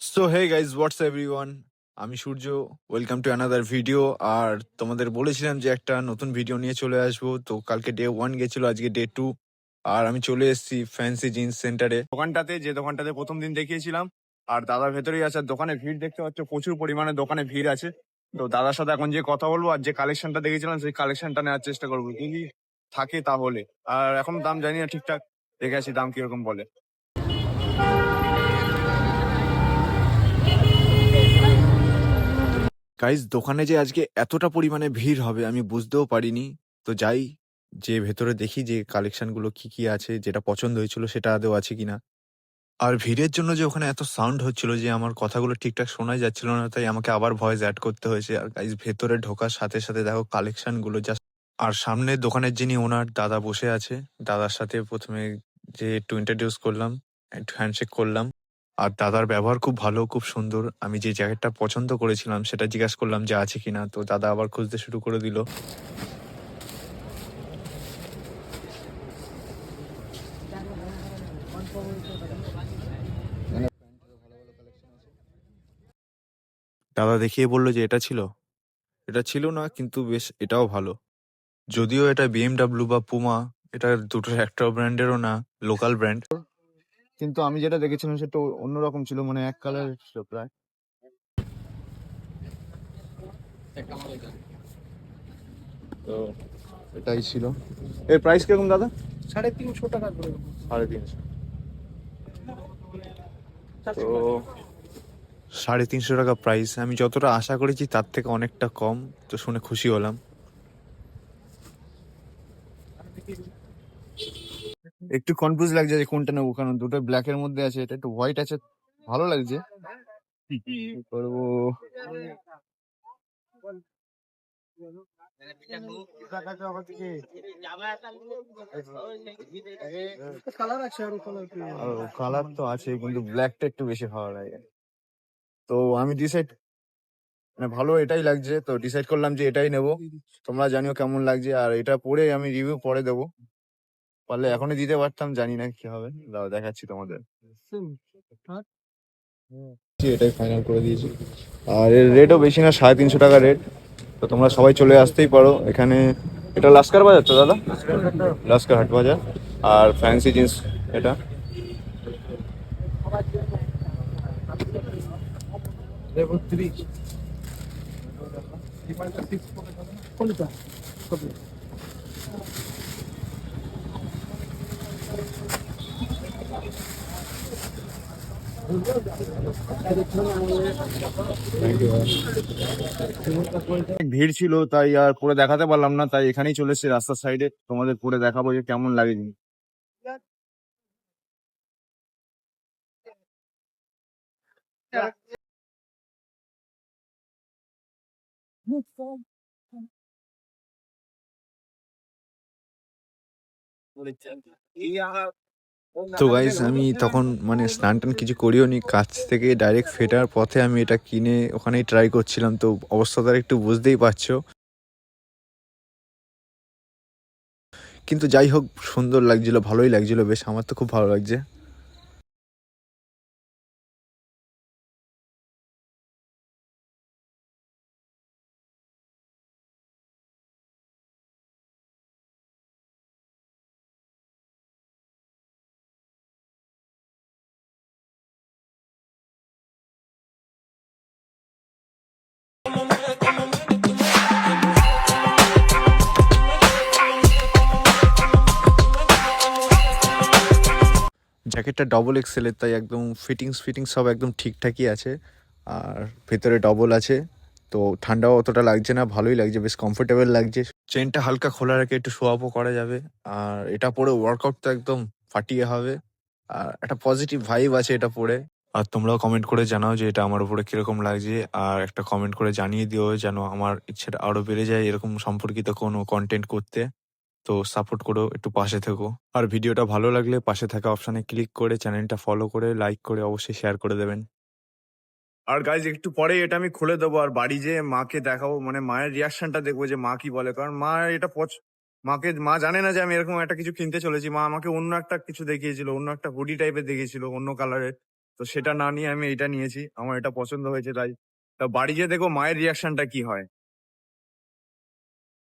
So hey guys what's everyone আমি Surya welcome to another video আর তোমাদের বলেছিলাম যে একটা নতুন ভিডিও নিয়ে চলে আসব। তো কালকে ডে ওয়ান গেছিল, আজকে ডে টু আর আমি চলে এসেছি ফ্যান্সি জিন্স সেন্টারে দোকানটাতে, যে দোকানটাতে প্রথম দিন দেখিয়েছিলাম, আর দাদার ভেতরেই আছে। দোকানে ভিড় দেখতে পাচ্ছ, প্রচুর পরিমাণে দোকানে ভিড় আছে। তো দাদার সাথে এখন যে কথা বলব আর যে কালেকশনটা দেখেছিলাম, সেই কালেকশনটা নেওয়ার চেষ্টা করব। যদি থাকে তাহলে। আর এখন দাম জানি না ঠিকঠাক, দেখে আছি দাম কীরকম বলে। গাইজ দোকানে যে আজকে এতটা পরিমাণে ভিড় হবে, আমি বুঝতেও পারিনি। তো যাই, যে ভেতরে দেখি যে কালেকশনগুলো কি কি আছে, যেটা পছন্দ হয়েছিল সেটা আদৌ আছে কিনা। আর ভিড়ের জন্য যে ওখানে এত সাউন্ড হচ্ছিল যে আমার কথাগুলো ঠিকঠাক শোনাই যাচ্ছিল না, তাই আমাকে আবার ভয়েস অ্যাড করতে হয়েছে। আর গাইজ ভেতরে ঢোকার সাথে সাথে দেখো কালেকশনগুলো জাস্ট আর সামনে দোকানের যিনি ওনার দাদা বসে আছে। দাদার সাথে প্রথমে যে একটু ইন্ট্রোডিউস করলাম, একটু হ্যান্ডশেক করলাম। আর দাদার ব্যবহার খুব ভালো, খুব সুন্দর। আমি যে জ্যাকেটটা পছন্দ করেছিলাম, সেটা জিজ্ঞাসা করলাম যে আছে কিনা, তো দাদা আবার খুঁজতে শুরু করে দিল। দাদা দেখিয়ে বলল যে এটা ছিল। এটা ছিল না, কিন্তু বেশ এটাও ভালো। যদিও এটা বিএমডাব্লিউ বা পুমা এটা দুটো একটা ব্র্যান্ডেরও না লোকাল ব্র্যান্ড কিন্তু আমি যেটা দেখেছিলাম সেটা অন্যরকম ছিল মানে এক কালার ছিল প্রায়। তো এটাই ছিল। এর প্রাইস কীরকম দাদা? সাড়ে তিনশো টাকা করে। সাড়ে তিনশো। তো সাড়ে তিনশো টাকা প্রাইস আমি যতটা আশা করেছি তার থেকে অনেকটা কম তো শুনে খুশি হলাম। একটু কনফিউজ লাগছে যে কোনটা নেব, কারণ দুটো ব্ল্যাক এর মধ্যে আছে, এটা একটু হোয়াইট আছে, ভালো লাগছে। করব? কালার তো আছে, কিন্তু ব্ল্যাকটা একটু বেশি ভালো লাগে। তো আমি ডিসাইড মানে ভালো এটাই লাগছে, তো ডিসাইড করলাম যে এটাই নেব। তোমরা জানিও কেমন লাগছে, আর এটা পরে আমি রিভিউ পরে দেবো। পারলে এখনই দিতে পারতাম জানি না কি হবে। দাও দেখাচ্ছি তোমাদের। এটাই ফাইনাল করে দিয়েছি। আর এর রেটও বেশি না সাড়ে তিনশো টাকা রেট তো তোমরা সবাই চলে আসতেই পারো। এখানে এটা লাস্কার বাজার তো দাদা? লাস্কার হাট বাজার আর ফ্যান্সি জিন্স এটা? কোনটা ভিড় ছিল, তাই আর পরে দেখাতে পারলাম না, তাই এখানেই চলে এসেছি রাস্তার সাইডে তোমাদের পরে দেখাবো যে কেমন লাগে জিনিস। তো গাইস আমি তখন মানে স্নান টান কিছু করিও নি কাছ থেকে ডাইরেক্ট ফেটার পথে আমি এটা কিনে ওখানেই ট্রাই করছিলাম, তো অবস্থা তার একটু বুঝতেই পারছ। কিন্তু যাই হোক, সুন্দর লাগছিল, ভালোই লাগছিল, বেশ, আমার তো খুব ভালো লাগছে। জ্যাকেটটা ডবল এক্সেলের তাই একদম ফিটিংস ফিটিংস সব একদম ঠিকঠাকই আছে। আর ভেতরে ডবল আছে, তো ঠান্ডাও অতটা লাগছে না, ভালোই লাগছে, বেশ কমফোর্টেবল লাগছে। চেনটা হালকা খোলা রেখে একটু শোয়াপও করা যাবে। আর এটা পরে ওয়ার্কআউট তো একদম ফাটিয়ে হবে। আর একটা পজিটিভ ভাইব আছে এটা পরে। আর তোমরাও কমেন্ট করে জানাও যে এটা আমার উপরে কীরকম লাগছে, আর একটা কমেন্ট করে জানিয়ে দিও যেন আমার ইচ্ছেটা আরও বেড়ে যায় এরকম সম্পর্কিত কোনো কন্টেন্ট করতে। তো সাপোর্ট করো, একটু পাশে থেকো। আর ভিডিওটা ভালো লাগলে পাশে থাকা অপশানে ক্লিক করে চ্যানেলটা ফলো করে লাইক করে অবশ্যই শেয়ার করে দেবেন। আর গাইজ একটু পরে এটা আমি খুলে দেবো, আর বাড়ি যেয়ে মাকে দেখাবো মানে মায়ের রিয়াকশনটা দেখব যে মা কি বলে, কারণ মা এটা পছ, মাকে, মা জানে না যে আমি এরকম একটা কিছু কিনতে চলেছি, মা আমাকে অন্য একটা কিছু দেখিয়েছিল, অন্য একটা হুডি টাইপের দেখিয়েছিল, অন্য কালারের তো সেটা না নিয়ে আমি এটা নিয়েছি। আমার এটা পছন্দ হয়েছে তাই। তা বাড়ি যেয়ে দেখো মায়ের রিয়াকশনটা কি হয়?